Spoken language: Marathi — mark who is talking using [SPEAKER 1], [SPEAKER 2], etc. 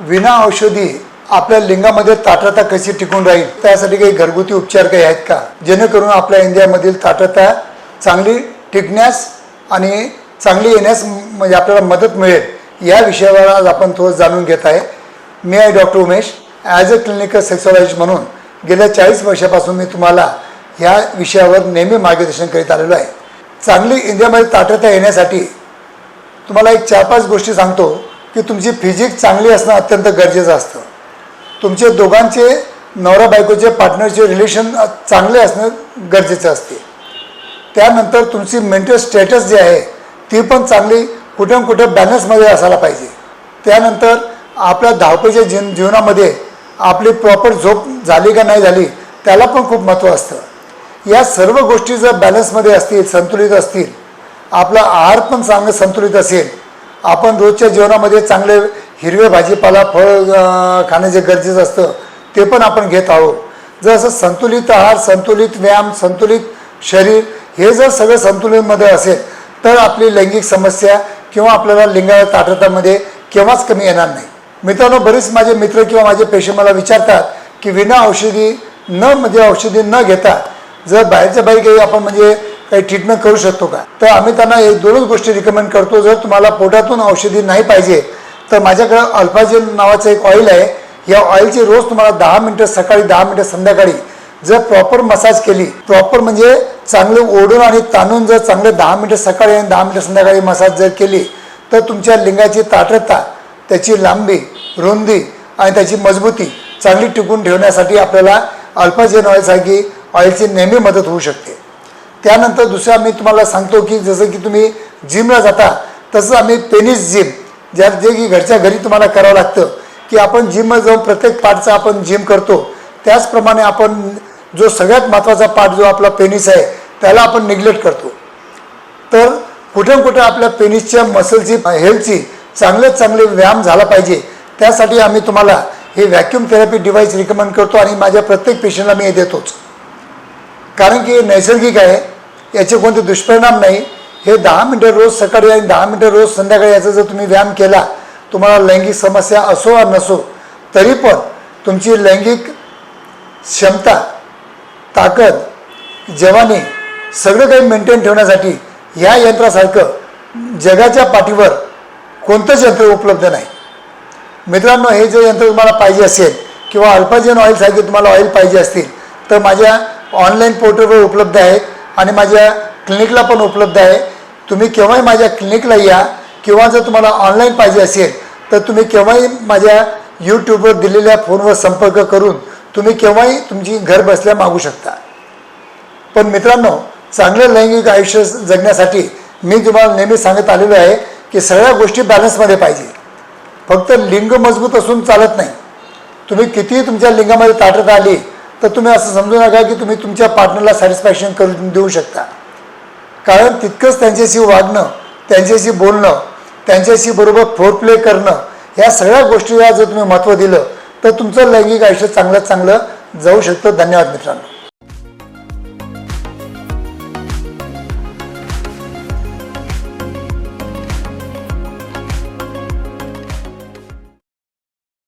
[SPEAKER 1] विना औषधी आपल्या लिंगामध्ये ताटरता कशी टिकून राहील? त्यासाठी काही घरगुती उपचार काही आहेत का? जेणेकरून आपल्या इंडियामधील ताटरता चांगली टिकण्यास आणि चांगली येण्यास म्हणजे आपल्याला मदत मिळेल या विषयावर आज आपण थोडं जाणून घेत आहे. मी आहे doctor Umesh as a clinical sexologist म्हणून गेल्या चाळीस वर्षापासून मी तुम्हाला ह्या विषयावर नेहमी मार्गदर्शन करीत आलेलो आहे. चांगली इंडियामध्ये ताटरता येण्यासाठी तुम्हाला एक चार पाच गोष्टी सांगतो. की तुमची फिजिक चांगली असणं अत्यंत गरजेचं असतं. तुमचे दोघांचे नवरा बायकोचे पार्टनरचे रिलेशन चांगले असणं गरजेचं असते. त्यानंतर तुमची मेंटल स्टेटस जी आहे ती पण चांगली कुठे ना कुठे बॅलन्समध्ये असायला पाहिजे. त्यानंतर आपल्या धावपळीच्या जीन जीवनामध्ये आपली प्रॉपर झोप झाली का नाही झाली त्याला पण खूप महत्त्व असतं. या सर्व गोष्टी जर बॅलन्समध्ये असतील संतुलित असतील आपला आहार पण चांगलं संतुलित असेल आपण रोजच्या जीवनामध्ये चांगले हिरवे भाजीपाला फळ अं, खाणं जे गरजेचं असतं ते पण आपण घेत आहोत. जर असं संतुलित आहार संतुलित व्यायाम संतुलित शरीर हे जर सगळं संतुलितमध्ये असेल तर आपली लैंगिक समस्या किंवा आपल्याला लिंगा ताठरतामध्ये केव्हाच कमी येणार नाही. मित्रांनो बरेच माझे मित्र किंवा माझे पेशंट मला विचारतात की विना औषधी न म्हणजे औषधी न घेता जर बाहेरच्या बाहेर काही आपण म्हणजे काही ट्रीटमेंट करू शकतो का? तर आम्ही त्यांना एक दोनच गोष्टी रिकमेंड करतो. जर तुम्हाला पोटातून औषधी नाही पाहिजे तर माझ्याकडं अल्फाजेन नावाचं एक ऑइल आहे. या ऑइलची रोज तुम्हाला दहा मिनटं सकाळी दहा मिनटं संध्याकाळी जर प्रॉपर मसाज केली प्रॉपर म्हणजे चांगले ओढून आणि ताणून जर चांगले दहा मिनटं सकाळी आणि दहा मिनटं संध्याकाळी मसाज जर केली तर तुमच्या लिंगाची ताठरता त्याची लांबी रुंदी आणि त्याची मजबूती चांगली टिकून ठेवण्यासाठी आपल्याला अल्फाजेन ऑइलसारखी ऑइलची नेहमी मदत होऊ शकते. त्यानंतर दुसरं आम्ही तुम्हाला सांगतो की जसं की तुम्ही जिमला जाता तसं आम्ही पेनिस जिम ज्या जे की घरच्या घरी तुम्हाला करावं लागतं की आपण जिममध्ये जाऊन प्रत्येक पार्टचा आपण जिम करतो. त्याचप्रमाणे आपण जो सगळ्यात महत्त्वाचा पार्ट जो आपला पेनिस आहे त्याला आपण निग्लेक्ट करतो. तर कुठे कुठं आपल्या पेनिसच्या मसलची हेल्थची चांगले चांगले व्यायाम झाला पाहिजे. त्यासाठी आम्ही तुम्हाला हे व्हॅक्यूम थेरपी डिव्हाइस रिकमेंड करतो आणि माझ्या प्रत्येक पेशंटला मी हे देतोच. कारण की हे नैसर्गिक आहे. याचे कोणते दुष्परिणाम नाही. हे दहा मिनटं रोज सकाळी आणि दहा मिनटं रोज संध्याकाळी याचा जर तुम्ही व्यायाम केला तुम्हाला लैंगिक समस्या असो वा नसो तरी पण तुमची लैंगिक क्षमता ताकद जवानी सगळं काही मेंटेन ठेवण्यासाठी ह्या यंत्रासारखं जगाच्या पाठीवर कोणतंच यंत्र उपलब्ध नाही. मित्रांनो हे जे यंत्र तुम्हाला पाहिजे असेल किंवा अल्पाजेन ऑइलसारखे तुम्हाला ऑइल पाहिजे असतील तर माझ्या ऑनलाईन पोर्टलवर उपलब्ध आहेत. आणि माझ्या क्लिनिकला पण उपलब्ध आहे. तुम्ही केव्हाही माझ्या क्लिनिकला या किंवा जर तुम्हाला ऑनलाईन पाहिजे असेल तर तुम्ही केव्हाही माझ्या यूट्यूबवर दिलेल्या फोनवर संपर्क करून तुम्ही केव्हाही तुमची घर बसल्या मागू शकता. पण मित्रांनो चांगलं लैंगिक आयुष्य जगण्यासाठी मी तुम्हाला नेहमी सांगत आलेलो आहे की सगळ्या गोष्टी बॅलन्समध्ये पाहिजे. फक्त लिंग मजबूत असून चालत नाही. तुम्ही कितीही तुमच्या लिंगामध्ये ताटत आली तर तुम्ही असं समजू नका की तुम्ही तुमच्या पार्टनरला सॅटिस्फॅक्शन करून देऊ शकता. कारण तितकंच त्यांच्याशी वागणं त्यांच्याशी बोलणं त्यांच्याशी बरोबर फोर प्ले करणं या सगळ्या गोष्टीला जर तुम्ही महत्त्व दिलं तर तुमचं लैंगिक आयुष्य चांगलं चांगलं जाऊ शकतं. धन्यवाद मित्रांनो.